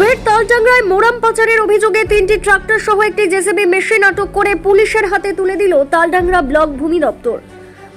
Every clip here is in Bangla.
ফের তালডাংরায় মোরাম পাচারের অভিযোগে তিনটি ট্রাক্টর সহ একটি জেসিবি মেশিন আটক করে পুলিশের হাতে তুলে দিল তালডাংরা ব্লক ভূমি দপ্তর।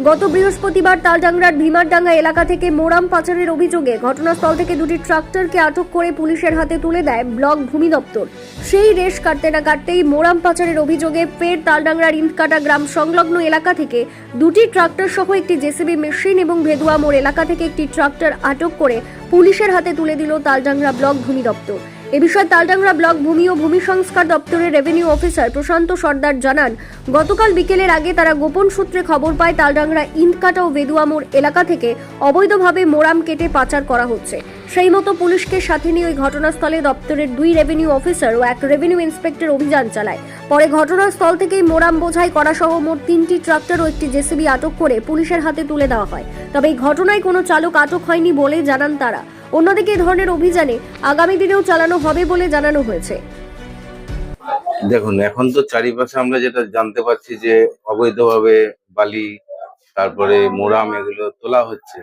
গত বৃহস্পতিবার তালডাংরার ভীমারডাঙ্গা এলাকা থেকে মোরাম পাচারের অভিযোগে ঘটনাস্থল থেকে দুটি ট্রাক্টরকে আটক করে পুলিশের হাতে তুলে দেয় ব্লক ভূমি দপ্তর। সেই রেশ কাটতে না কাটতেই মোরাম পাচারের অভিযোগে ফের তালডাংরার ইন্দকাটা গ্রাম সংলগ্ন এলাকা থেকে দুটি ট্রাক্টর সহ একটি জেসিবি মেশিন এবং ভেদুয়া মোড় এলাকা থেকে একটি ট্রাক্টর আটক করে পুলিশের হাতে তুলে দিল তালডাংরা ব্লক ভূমি দপ্তর। এ বিষয়ে তালডাংরা ব্লক ভূমি ও ভূমি সংস্কার দপ্তরের রেভিনিউ অফিসার প্রশান্ত সর্দার জানান, গতকাল বিকেলের আগে তারা গোপন সূত্রে খবর পায় তালডাংরা ইন্দকাটা ও বেদুয়ামোর এলাকা থেকে অবৈধভাবে মোরাম কেটে পাচার করা হচ্ছে। সেই মতো পুলিশকে সাথে নিয়ে ওই ঘটনাস্থলে দপ্তরের দুই রেভিনিউ অফিসার ও এক রেভিনিউ ইন্সপেক্টর অভিযান চালায়। পরে ঘটনাস্থল থেকেই মোরাম বোঝাই করা সহ মোট তিনটি ট্রাক্টর ও একটি জেসিবি আটক করে পুলিশের হাতে তুলে দেওয়া হয়। তবে এই ঘটনায় কোনো চালক আটক হয়নি বলে জানান তারা। অন্যদিকে এই ধরনের অভিযানে আগামী দিনেও চালানো হবে বলে জানানো হয়েছে। দেখুন, এখন তো চারিপাশে আমরা যেটা জানতে পারছি যে অবৈধভাবে বালি, তারপরে মোরাম এগুলো তোলা হচ্ছে।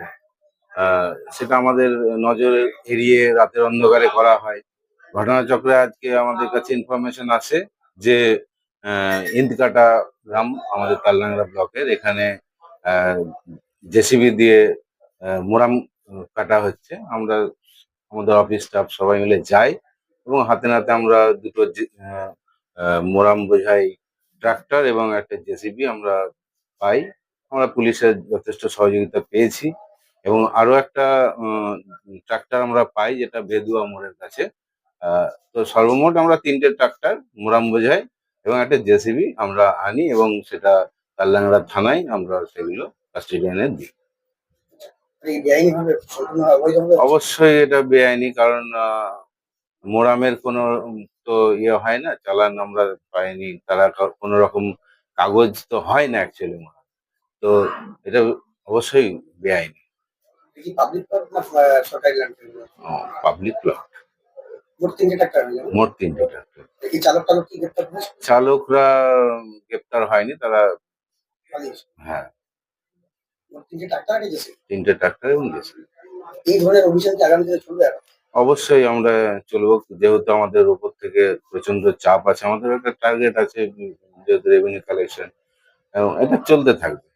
সেটা আমাদের নজরে এড়িয়ে রাতের অন্ধকারে করা হয়। ঘটনাচক্রে আজকে আমাদের কাছে ইনফরমেশন আসে যে ইন্দকাটা গ্রাম আমাদের তালডাংরা ব্লকের। এখানে জেসিবি দিয়ে মোরাম কাটা হচ্ছে। আমরা, আমাদের অফিস স্টাফ সবাই মিলে যাই এবং হাতে নাতে আমরা দুটো মোরাম বোঝাই ট্রাক্টর এবং একটা জেসিবি আমরা পাই। আমরা পুলিশের যথেষ্ট সহযোগিতা পেয়েছি। এবং আরও একটা ট্রাক্টর আমরা পাই যেটা বেদুয়া মোড়ের কাছে। আহ, তো সর্বমোট আমরা তিনটে ট্রাক্টর মোরাম বোঝাই এবং একটা জেসিবি আমরা আনি এবং সেটা কাল্লাংরা থানায় আমরা সেগুলো কাস্টডিয়ানে দিই। অবশ্যই এটা বেআইনি কারণ মোরামের কোনো তো ইয়ে হয় না চালান আমরা পাইনি তারা কোনো রকম কাগজ তো হয় না অ্যাকচুয়ালি মোরাম। তো এটা অবশ্যই বেআইনি। কি পাবলিক প্লট না সরকারি ল্যান্ড পাবলিক প্লট মোট তিনটে ট্রাক্টর মোট তিনটে ট্রাক্টর এই চালক টালক কি গ্রেপ্তার চালকরা গ্রেপ্তার হয়নি তারা হ্যাঁ। তিনটে ট্রাক্টর গেছে? তিনটে ট্রাক্টর এবং গেছে। এই ধরনের অভিযান কি আগামী দিনে চলবে আর? অবশ্যই আমরা চলবো যেহেতু আমাদের উপর থেকে প্রচণ্ড চাপ আছে আমাদের একটা টার্গেট আছে যেহেতু রেভিনিউ কালেকশন এবং এটা চলতে থাকবে।